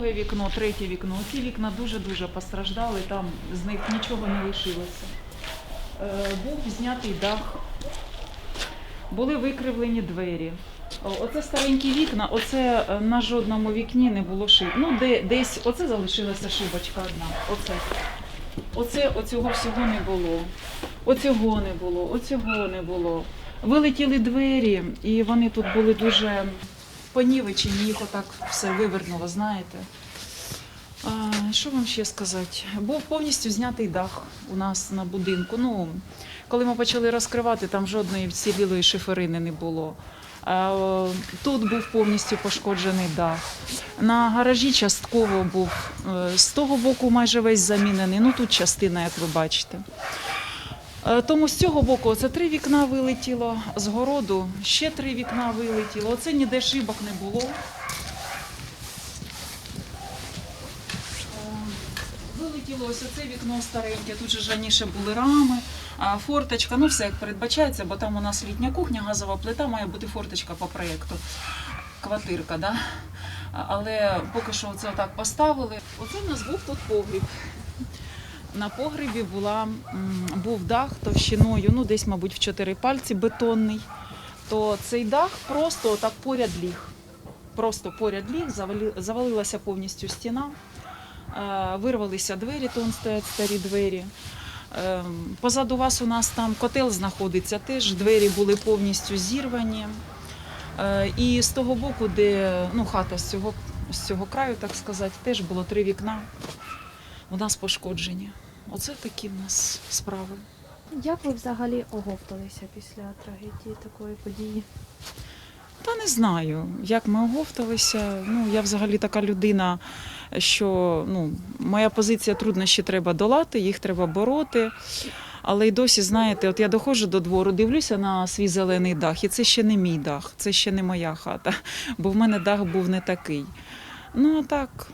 друге вікно, третє вікно. Ці вікна дуже-дуже постраждали, там з них нічого не лишилося. Е, був знятий дах, були викривлені двері. Оце старенькі вікна, оце е, на жодному вікні не було шиб. Ну, де, десь оце залишилася шибочка одна. Оце. Оце оцього всього не було. Оцього не було, оцього не було. Вилетіли двері, і вони тут були дуже понівечені, їх отак все вивернуло, знаєте. А, що вам ще сказати? Був повністю знятий дах у нас на будинку. Ну, коли ми почали розкривати, там жодної вцілілої шиферини не було. А, Тут був повністю пошкоджений дах. На гаражі частково був е, з того боку майже весь замінений. Ну тут частина, як ви бачите. Е, Тому з цього боку це три вікна вилетіло, з городу ще три вікна вилетіло. Оце ніде шибок не було. Е, Вилетіло ось оце вікно стареньке, тут же раніше були рами, форточка, ну все як передбачається, бо там у нас літня кухня, газова плита, має бути форточка по проєкту. Квартирка, да? Але поки що це отак поставили. Оце в нас був тут погріб. На погребі була, був дах товщиною, ну десь, мабуть, в чотири пальці бетонний. То цей дах просто так поряд ліг. Просто поряд ліг, завалилася повністю стіна, е, вирвалися двері, то стоять старі двері. Е, Позаду вас у нас там котел знаходиться, теж двері були повністю зірвані. Е, І з того боку, де ну, хата з цього, з цього краю, так сказати, теж було три вікна. У нас пошкоджені. Оце такі в нас справи. Як ви взагалі оговталися після трагедії такої події? Та не знаю, як ми оговталися. Ну, я взагалі така людина, що ну, моя позиція труднощі треба долати, їх треба бороти. Але й досі, знаєте, от я доходжу до двору, дивлюся на свій зелений дах, і це ще не мій дах, це ще не моя хата, бо в мене дах був не такий. Ну а так.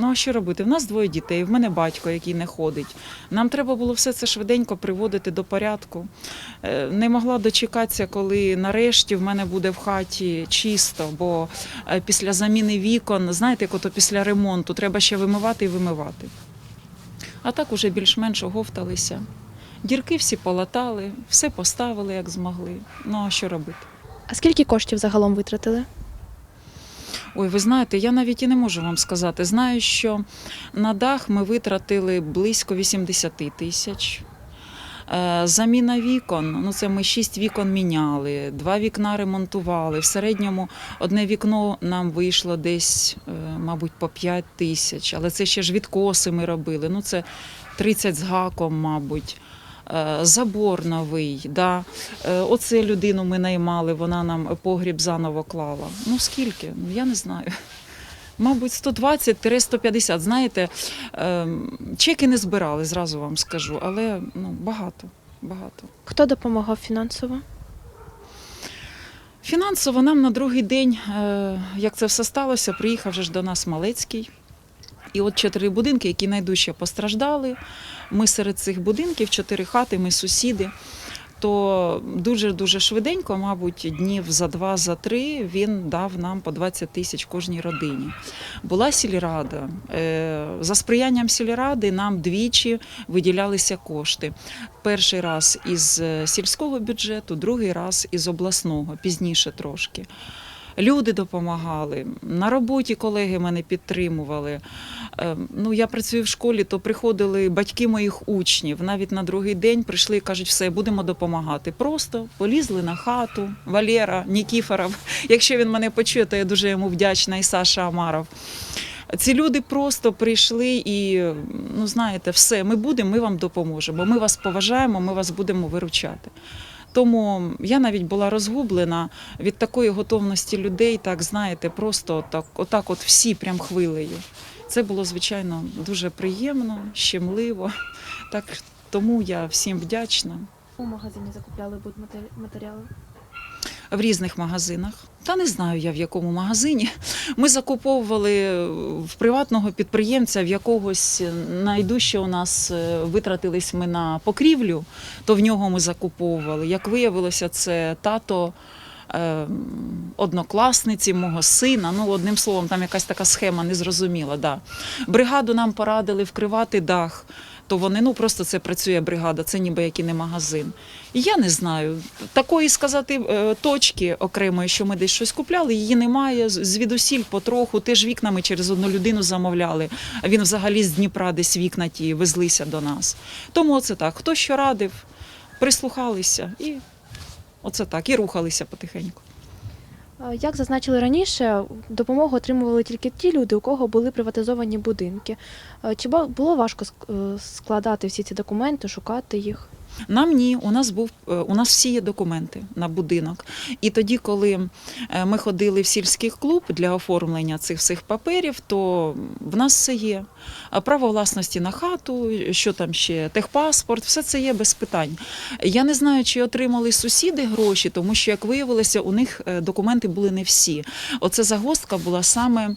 Ну а що робити? В нас двоє дітей, в мене батько, який не ходить. Нам треба було все це швиденько приводити до порядку. Е, Не могла дочекатися, коли нарешті в мене буде в хаті чисто, бо е, після заміни вікон, знаєте, як ото після ремонту, треба ще вимивати і вимивати. А так уже більш-менш оговталися. Дірки всі полатали, все поставили, як змогли. Ну а що робити? А скільки коштів загалом витратили? Ой, ви знаєте, я навіть і не можу вам сказати. Знаю, що на дах ми витратили близько 80 тисяч. Е, Заміна вікон, ну це ми шість вікон міняли, два вікна ремонтували. В середньому одне вікно нам вийшло десь, е, мабуть, по 5 тисяч, але це ще ж відкоси ми робили. Ну це 30 з гаком, мабуть. Е, Забор новий, да. Е, оце людину ми наймали, вона нам погріб заново клала. Ну скільки? Ну я не знаю. Мабуть, 120-150. Знаєте, ем, чеки не збирали, зразу вам скажу, але ну, багато. багато. Хто допомагав фінансово? Фінансово нам на другий день, е, як це все сталося, приїхав вже ж до нас Малецький. І от чотири будинки, які найдужче постраждали. Ми серед цих будинків, чотири хати, ми сусіди. То дуже-дуже швиденько, мабуть, днів за два, за три він дав нам по 20 тисяч кожній родині. Була сільрада. Е, За сприянням сільради нам двічі виділялися кошти. Перший раз із е, сільського бюджету, другий раз із обласного, пізніше трошки. Люди допомагали. На роботі колеги мене підтримували. Е, Ну, я працюю в школі, то приходили батьки моїх учнів. Навіть на другий день прийшли і кажуть, все, будемо допомагати. Просто полізли на хату. Валера Нікіфоров. Якщо він мене почує, то я дуже йому вдячна, і Саша Амаров. Ці люди просто прийшли і, ну знаєте, все, ми будемо, ми вам допоможемо. Ми вас поважаємо, ми вас будемо виручати. Тому я навіть була розгублена від такої готовності людей, так знаєте, просто так, отак, от всі прям хвилею. Це було звичайно дуже приємно, щемливо. Так тому я всім вдячна У магазині закупляли будматеріали. в різних магазинах. Та не знаю я в якому магазині. Ми закуповували в приватного підприємця, в якогось найдужче у нас е, витратились ми на покрівлю, то в нього ми закуповували. Як виявилося, це тато е, однокласниці мого сина. Ну, одним словом, там якась така схема незрозуміла. Да. Бригаду нам порадили вкривати дах. То вони ну просто це працює бригада, це ніби який не магазин. Я не знаю. Такої сказати е, точки окремої, що ми десь щось купляли, її немає. Звідусіль потроху. Теж вікнами через одну людину замовляли. А він взагалі з Дніпра десь вікна ті везлися до нас. Тому оце так. Хто що радив, прислухалися і оце так, і рухалися потихеньку. Як зазначили раніше, допомогу отримували тільки ті люди, у кого були приватизовані будинки. Чи було важко е, складати всі ці документи, шукати їх? Нам ні, у нас був е, у нас всі є документи на будинок. І тоді, коли е, ми ходили в сільський клуб для оформлення цих всіх паперів, то в нас все є. Право власності на хату, що там ще, техпаспорт, все це є без питань. Я не знаю, чи отримали сусіди гроші, тому що, як виявилося, у них е, документи були не всі. Оце загвоздка була саме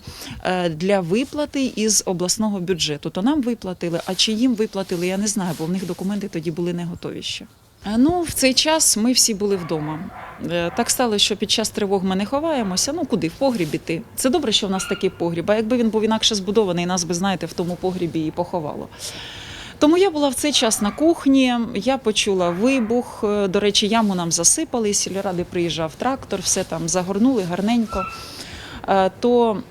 для виплати із обласного бюджету. То нам виплатили, а чи їм виплатили, я не знаю, бо в них документи тоді були не готові ще. Е, Ну, в цей час ми всі були вдома. Е, Так сталося, що під час тривог ми не ховаємося. Ну куди? В погріб іти. Це добре, що в нас такий погріб. А якби він був інакше збудований, нас би, знаєте, в тому погрібі і поховало. Тому я була в цей час на кухні, я почула вибух. Е, До речі, яму нам засипали, сільради приїжджав трактор, все там загорнули гарненько. Е, То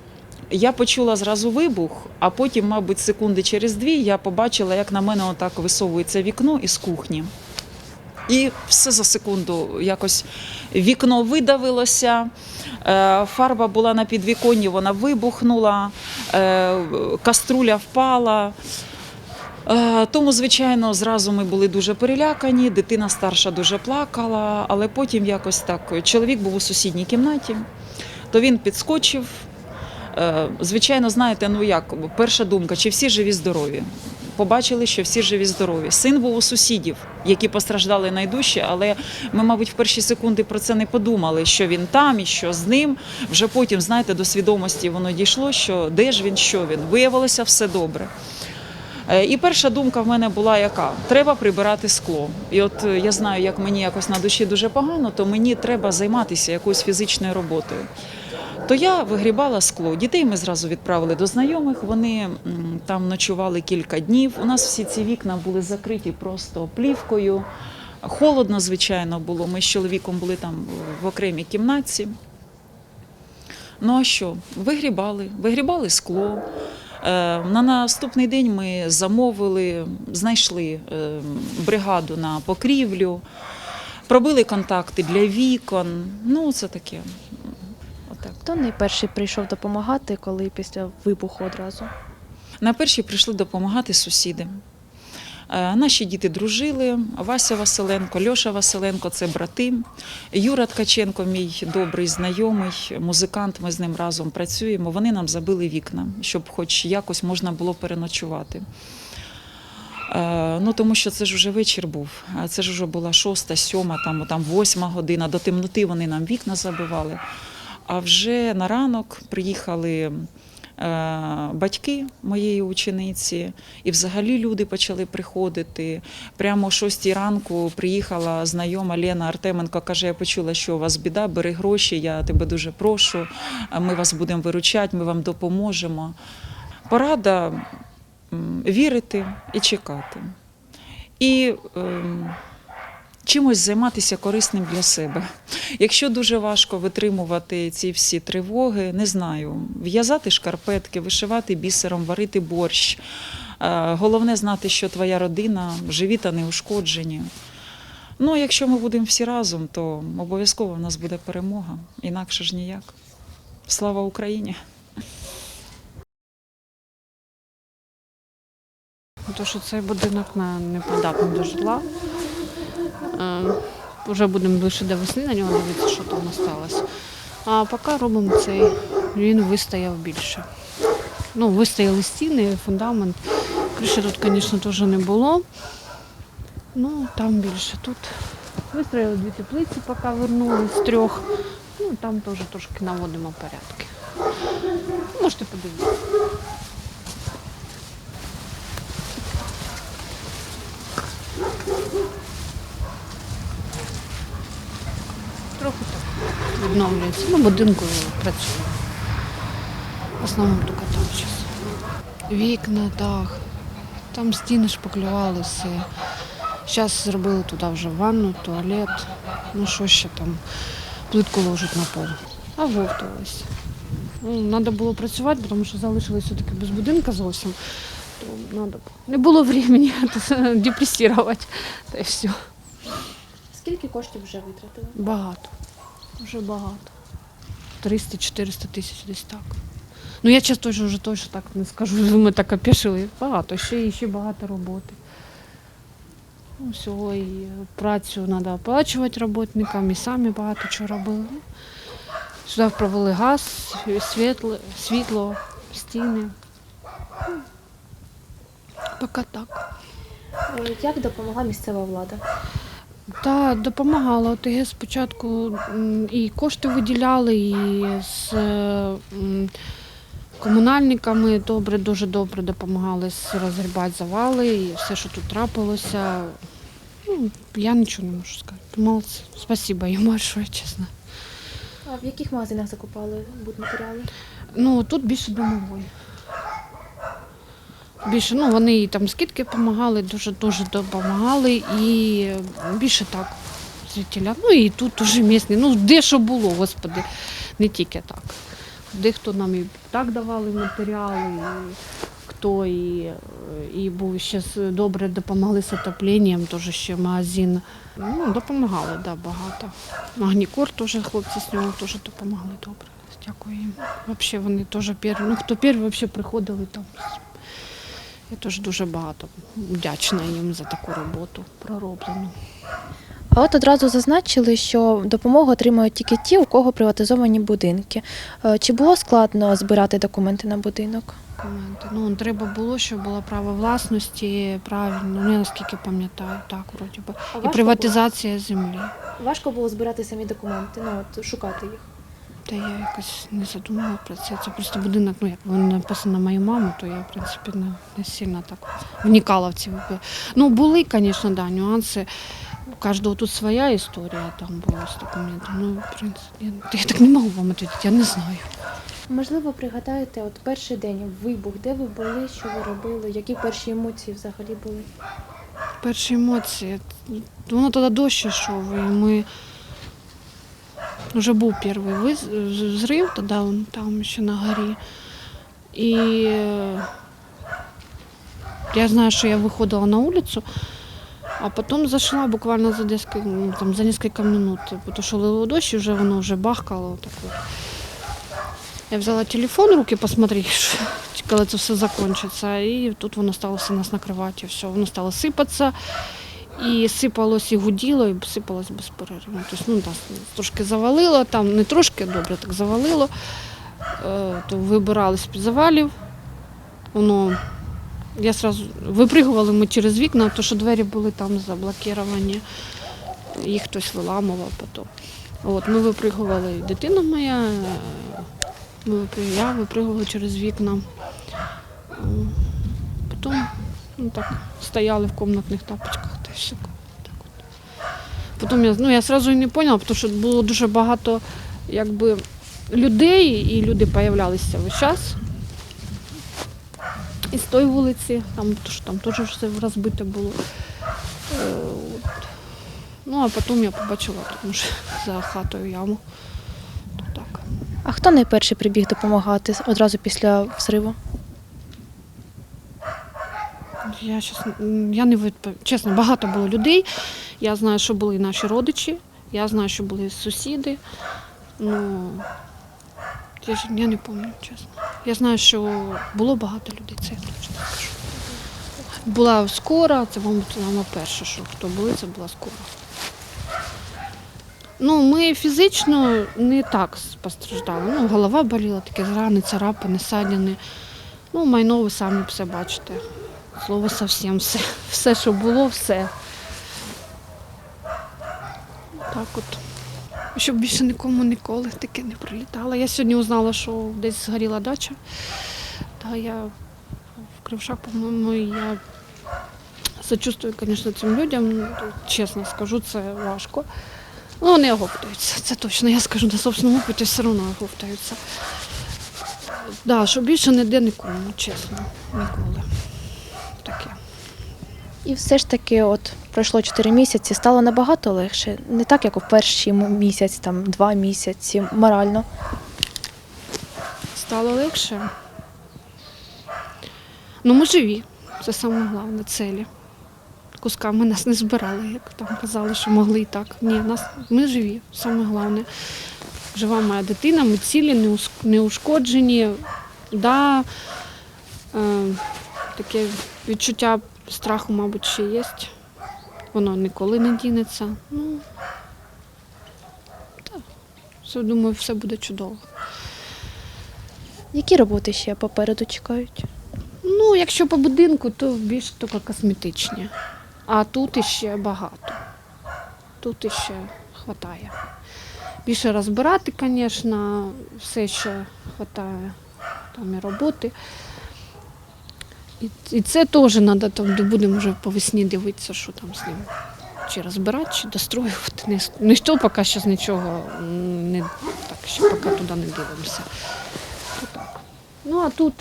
я почула зразу вибух, а потім, мабуть, секунди через дві я побачила, як на мене отак висовується вікно із кухні. І все за секунду якось вікно видавилося, е, фарба була на підвіконні, вона вибухнула, е, каструля впала. Е, Тому, звичайно, зразу ми були дуже перелякані. Дитина старша дуже плакала, але потім якось так. Чоловік був у сусідній кімнаті, то він підскочив. Е, Звичайно, знаєте, ну як перша думка, чи всі живі здорові? Побачили, що всі живі здорові. Син був у сусідів, які постраждали найдужче, але ми, мабуть, в перші секунди про це не подумали, що він там і що з ним. Вже потім, знаєте, до свідомості воно дійшло, що де ж він, що він. Виявилося все добре. Е, І перша думка в мене була яка? Треба прибирати скло. І от е, я знаю, як мені якось на душі дуже погано, то мені треба займатися якоюсь фізичною роботою. То я вигрібала скло. Дітей ми зразу відправили до знайомих. Вони там ночували кілька днів. У нас всі ці вікна були закриті просто плівкою. Холодно, звичайно, було. Ми з чоловіком були там в окремій кімнатці. Ну а що? Вигрібали, вигрібали скло. Е, На наступний день ми замовили, знайшли е, бригаду на покрівлю, пробили контакти для вікон. Ну, це таке. Отак. Хто найперший прийшов допомагати, коли після вибуху одразу? На прийшли допомагати сусіди. Е, Наші діти дружили. Вася Василенко, Льоша Василенко це брати. Юра Ткаченко, мій добрий знайомий, музикант. Ми з ним разом працюємо. Вони нам забили вікна, щоб хоч якось можна було переночувати. Е, Ну, тому що це ж уже вечір був. Це ж вже була шоста, сьома, там, там восьма година. До темноти вони нам вікна забивали. А вже на ранок приїхали е, батьки моєї учениці, і взагалі люди почали приходити. Прямо о 6 ранку приїхала знайома Лена Артеменко, каже: Я почула, що у вас біда, бери гроші, я тебе дуже прошу. Ми вас будемо виручати, ми вам допоможемо. Порада вірити і чекати. І ем, чимось займатися корисним для себе. Якщо дуже важко витримувати ці всі тривоги, не знаю, в'язати шкарпетки, вишивати бісером, варити борщ. Е, Головне знати, що твоя родина живі та неушкоджені. Ну, а якщо ми будемо всі разом, то обов'язково в нас буде перемога. Інакше ж ніяк. Слава Україні! То, що цей будинок на непридатний до житла. Е, Вже будемо ближче до весни на нього дивитися, що там осталось. А поки робимо цей, він вистояв більше. Ну, вистояли стіни, фундамент. Криші тут, звісно, теж не було. Ну, там більше. Тут вистроїли дві теплиці, поки вернули з трьох. Ну, там теж трошки наводимо порядки. Можете подивитися. Трохи так. Відновлюється. Ну, будинку працює. В основному тільки там зараз. Вікна, дах. Там стіни шпаклювали все. Зараз зробили туди вже ванну, туалет. Ну що ще там, плитку ложать на пол. А вовтувалися. Ну, треба було працювати, тому що залишилися все-таки без будинку зовсім. То надо. Не було времени депресувати. Та й все. Скільки коштів вже витратили? Багато. Дуже багато. 300-400 тисяч десь так. Ну я часто вже точно так не скажу, ми так опішили. Багато, ще і ще багато роботи. Ну, всього і працю треба оплачувати роботникам, і самі багато чого робили. Сюди провели газ, світло, світло стіни. Поки так. Е, Як допомогла місцева влада? Та допомагала ОТГ спочатку і кошти виділяли, і з комунальниками добре, дуже добре допомагали розгрібати завали і все, що тут трапилося. Ну, я нічого не можу сказати. Молодці. Спасибо їм большое, чесно. А в яких магазинах закупали будматеріали? Ну, тут більше домової. Більше, ну, вони і там скидки допомагали, дуже-дуже допомагали. І більше так, звідтіля. Ну і тут дуже місні. Ну, де що було, господи, не тільки так. Дехто нам і так давали матеріали, і хто і, і був ще добре допомогли з отопленням, теж ще магазин. Ну, допомагали, да, багато. Магнікор теж хлопці з нього теж допомагали добре. Дякую їм. Взагалі вони теж перші. Ну, хто взагалі приходили там. Я теж дуже багато вдячна їм за таку роботу пророблену. А от одразу зазначили, що допомогу отримують тільки ті, у кого приватизовані будинки. Е, Чи було складно збирати документи на будинок? Документи. Ну, треба було, щоб було право власності, правильно, ну, я наскільки пам'ятаю, так, вроді би. І приватизація землі. Важко було збирати самі документи, ну от шукати їх. Та я якось не задумала про це. Це просто будинок, ну як воно написано на мою маму, то я, в принципі, не, не сильно так вникала в ці випадки. Ну, були, звісно, да, нюанси. У кожного тут своя історія там була з документами. Ну, в принципі, я, я так не можу вам відповідати, я не знаю. Можливо, пригадаєте, от перший день вибух, де ви були, що ви робили, які перші емоції взагалі були? Перші емоції. Воно тоді дощ йшов, і ми вже був перший взрив, тоді он там ще на горі. І е, я знаю, що я виходила на вулицю, а потім зайшла буквально за, десять, ну, за кілька минут, тому що лило дощ, і вже воно вже бахкало. Так от. Я взяла телефон руки посмотреть, коли це все закінчиться. І тут воно стало все нас накривати. Все, воно стало сипатися. І сипалось і гуділо, і сипалось безперервно. Тобто, ну, нас трошки завалило, там не трошки добре, так завалило. Е, то вибирались з-під завалів. Воно я сразу випригували ми через вікна, тому що двері були там заблоковані. Їх хтось виламував потім. От, ми випригували, дитина моя, е, я випригувала через вікна. Потім ну, так, стояли в комнатних тапочках та все. Так от. Потім я, ну, я одразу і не поняла, тому що було дуже багато якби, людей, і люди з'являлися весь час. І з тої вулиці, там, що там теж все розбите було. Е, от. Ну, а потім я побачила, тому що за хатою яму. То так. А хто найперший прибіг допомагати одразу після взриву? Я щас, я не відпов... чесно, багато було людей. Я знаю, що були наші родичі, я знаю, що були сусіди. Ну я, ж- я не пам'ятаю, чесно. Я знаю, що було багато людей, це я точно скажу. Була скора, це, мабуть, перше, що хто були, це була скора. Ну, ми фізично не так постраждали. Ну, голова боліла, таке рани, царапини, ссадини. Ну, майно ви самі все бачите. Слово совсем все. Все, що було, все. Так от. Щоб більше нікому ніколи таке не прилітало. Я сьогодні узнала, що десь згоріла дача. Та я в Крившах, по-моєму, я сочувствую, звісно, цим людям. Чесно скажу, це важко. Ну, вони оговтуються, це точно. Я скажу на собственному опиті, все одно оговтуються. Да, що більше ніде нікому, чесно, ніколи. І все ж таки, от пройшло 4 місяці, стало набагато легше. Не так, як у перший місяць, там два місяці, морально. Стало легше. Ну, ми живі. Це саме головне цілі. Кусками нас не збирали, як там казали, що могли і так. Ні, нас, ми живі, саме головне. Жива моя дитина, ми цілі, не ушкоджені. Да, е, таке відчуття страху, мабуть, ще є. Воно ніколи не дінеться. Ну, так. Все, думаю, все буде чудово. Які роботи ще попереду чекають? Ну, якщо по будинку, то більш тільки косметичні. А тут іще багато. Тут іще вистачає. Більше розбирати, звісно, все ще вистачає там і роботи. І, це теж треба, де будемо вже по весні дивитися, що там з ним. Чи розбирати, чи достроювати. Ніхто поки ще з нічого не так, ще поки туди не дивимося. Так. Ну а тут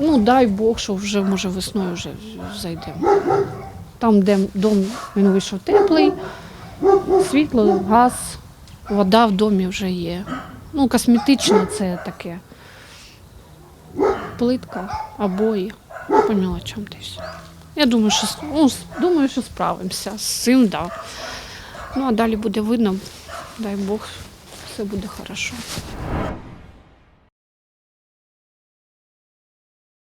Ну, дай Бог, що вже може весною вже зайдемо. Там, де дом він вийшов теплий, світло, газ, вода в домі вже є. Ну, косметично це таке. Плитка, обої, по мілочам десь. Я думаю, що, ну, думаю, що справимося з цим, да. Ну, а далі буде видно, дай Бог, все буде хорошо.